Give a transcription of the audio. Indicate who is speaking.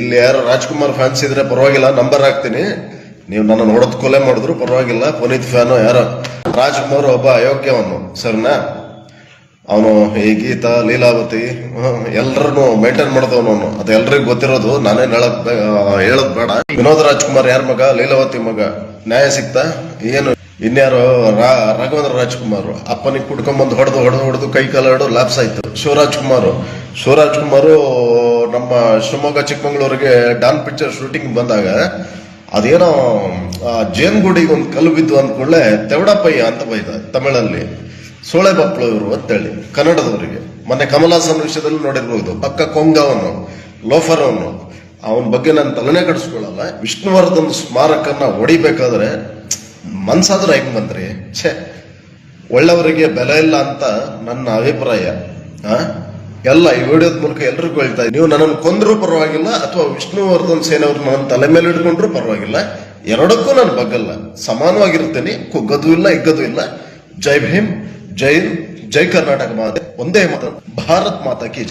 Speaker 1: ಇಲ್ಲಿ ಯಾರು ರಾಜ್ಕುಮಾರ್ ಫ್ಯಾನ್ಸ್ ಇದ್ರೆ ಪರವಾಗಿಲ್ಲ ನಂಬರ್ ಹಾಕ್ತೀನಿ. ನೀವು ನನ್ನ ನೋಡೋದ್ ಕೊಲೆ ಮಾಡಿದ್ರು ಪರವಾಗಿಲ್ಲ, ಪುನೀತ್ ಫ್ಯಾನು ಯಾರೋ? ರಾಜ್ಕುಮಾರ್ ಒಬ್ಬ ಅಯೋಗ್ಯವನು ಸರ್ನಾ ಅವನು ಈ ಗೀತಾ, ಲೀಲಾವತಿ ಎಲ್ಲರನ್ನು ಮೇಂಟೈನ್ ಮಾಡಿದವನು ಅವನು. ಅದು ಎಲ್ರಿಗೂ ಗೊತ್ತಿರೋದು, ನಾನೇನ್ ಹೇಳಕ್ ಹೇಳೋದ್ ಬೇಡ. ವಿನೋದ್ ರಾಜ್ಕುಮಾರ್ ಯಾರ ಮಗ? ಲೀಲಾವತಿ ಮಗ. ನ್ಯಾಯ ಸಿಗ್ತಾ? ಏನು? ಇನ್ಯಾರು ರಾಘವೇಂದ್ರ ರಾಜ್ಕುಮಾರ್. ಅಪ್ಪನಿಗೆ ಕುಡ್ಕೊಂಬಂದು ಹೊಡೆದು ಹೊಡೆದು ಹೊಡೆದು ಕೈ ಕಾಲು ಲ್ಯಾಪ್ಸ್ ಆಯ್ತು. ಶಿವರಾಜ್ ಕುಮಾರ್ ಶಿವರಾಜ್ ಕುಮಾರ್ ನಮ್ಮ ಶಿವಮೊಗ್ಗ, ಚಿಕ್ಕಮಂಗ್ಳೂರಿಗೆ ಡಾನ್ ಪಿಕ್ಚರ್ ಶೂಟಿಂಗ್ ಬಂದಾಗ ಅದೇನೋ ಜೇನ್ಗುಡಿಗೆ ಒಂದು ಕಲ್ಲು ಬಿದ್ದು ಅಂದ್ಕೊಳ್ಳೆ ತೆವಡಪ್ಪಯ್ಯ ಅಂತ ಬೈದ ತಮಿಳಲ್ಲಿ. ಸೋಳೆ ಬಪ್ಪಳು ಇವರು ಅಂತೇಳಿ, ಕನ್ನಡದವರಿಗೆ. ಮೊನ್ನೆ ಕಮಲಾಸನ್ ವಿಷಯದಲ್ಲಿ ನೋಡಿರ್ಬೋದು, ಪಕ್ಕ ಕೊಂಗವನು ಲೋಫರ್ ಅವನು ಅವನ ಬಗ್ಗೆ ನಾನು ತಲೆನೇ ಕಡಿಸ್ಕೊಳ್ಳಲ್ಲ. ವಿಷ್ಣುವರ್ಧನ್ ಸ್ಮಾರಕನ ಹೊಡಿಬೇಕಾದ್ರೆ ಮನ್ಸಾದ್ರೆ ಹೆಂಗ್ ಬಂದ್ರಿ. ಛೇ, ಒಳ್ಳೆಯವರಿಗೆ ಬೆಲೆ ಇಲ್ಲ ಅಂತ ನನ್ನ ಅಭಿಪ್ರಾಯ. ಆ? ಎಲ್ಲ ಈ ವಿಡಿಯೋದ ಮೂಲಕ ಎಲ್ರಿಗೂ ಹೇಳ್ತಾ ನೀವು ನನ್ನನ್ನು ಕೊಂದರೂ ಪರವಾಗಿಲ್ಲ, ಅಥವಾ ವಿಷ್ಣುವರ್ಧನ್ ಸೇನೆಯವ್ರು ನನ್ನ ತಲೆ ಮೇಲೆ ಇಟ್ಕೊಂಡ್ರು ಪರವಾಗಿಲ್ಲ. ಎರಡಕ್ಕೂ ನಾನು ಬಗ್ಗಲ್ಲ. ಸಮಾನವಾಗಿರ್ತೇನೆ ಕುಗ್ಗದು ಇಲ್ಲ, ಇಗ್ಗದು ಇಲ್ಲ. ಜೈ ಭೀಮ್, ಜೈ ಜೈ ಕರ್ನಾಟಕ ಮಾತೆ. ಒಂದೇ ಮಾತ ಭಾರತ್ ಮಾತಾ ಕಿ